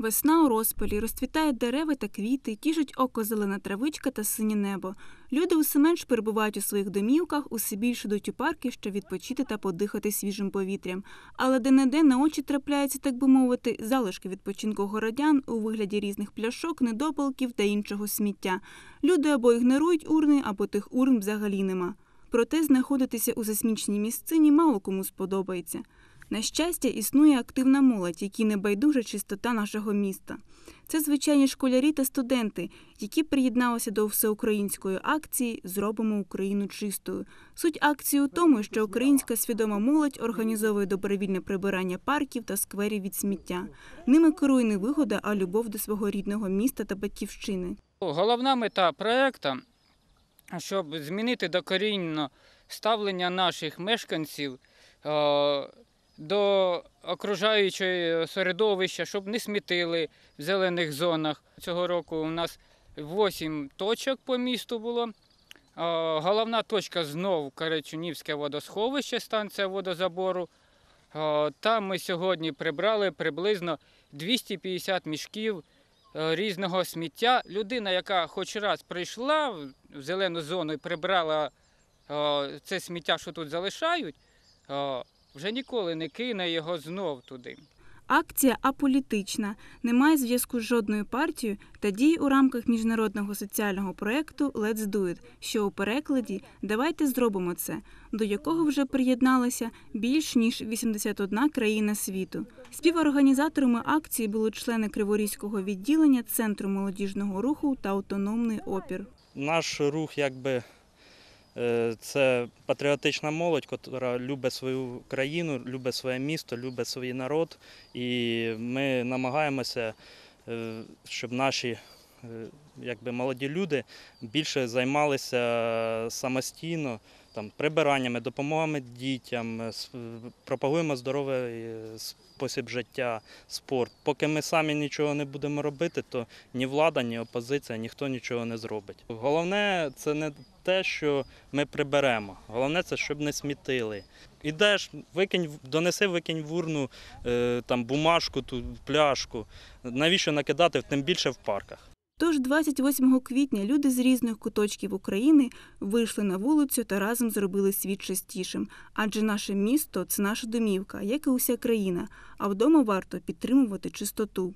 Весна у розпалі, розцвітають дерева та квіти, тішить око зелена травичка та синє небо. Люди усе менш перебувають у своїх домівках, усе більше йдуть у парки, щоб відпочити та подихати свіжим повітрям. Але де-не-де на очі трапляються, так би мовити, залишки відпочинку городян у вигляді різних пляшок, недопалків та іншого сміття. Люди або ігнорують урни, або тих урн взагалі нема. Проте знаходитися у засміченій місцині мало кому сподобається. На щастя, існує активна молодь, якій не байдужа чистота нашого міста. Це звичайні школярі та студенти, які приєдналися до всеукраїнської акції Зробимо Україну чистою. Суть акції у тому, що українська свідома молодь організовує добровільне прибирання парків та скверів від сміття. Ними керує не вигода, а любов до свого рідного міста та батьківщини. Головна мета проекту, щоб змінити докорінно ставлення наших мешканців е, до окружаючого середовища, щоб не смітили в зелених зонах. Цього року у нас 8 точок по місту було. Головна точка знов Карачунівське водосховище, станція водозабору. Там ми сьогодні прибрали приблизно 250 мішків е, різного сміття. Людина, яка хоч раз прийшла в в зелену зону і прибрала е, це сміття, що тут залишають, е, вже ніколи не кине його знов туди. Акція аполітична, не має зв'язку з жодною партією та діє у рамках міжнародного соціального проєкту Let's Do It, що у перекладі Давайте зробимо це, до якого вже приєдналася більш ніж 81 країна світу. Співорганізаторами акції були члени Криворізького відділення Центру молодіжного руху та автономний опір. Наш рух якби це патріотична молодь, яка любить свою країну, любить своє місто, любить свій народ. І ми намагаємося, е, щоб наші е, якби, молоді люди більше займалися самостійно там, прибираннями, допомогами дітям, е, пропагуємо здоровий е, спосіб життя, спорт. Поки ми самі нічого не будемо робити, то ні влада, ні опозиція, ніхто нічого не зробить. Головне це не те, що ми приберемо. Головне це, щоб не смітили. Ідеш, викинь, донеси, викинь в урну е, там, бумажку, ту пляшку. Навіщо накидати, тим більше в парках. Тож 28 квітня люди з різних куточків України вийшли на вулицю та разом зробили світ чистішим. Адже наше місто це наша домівка, як і уся країна. А вдома варто підтримувати чистоту.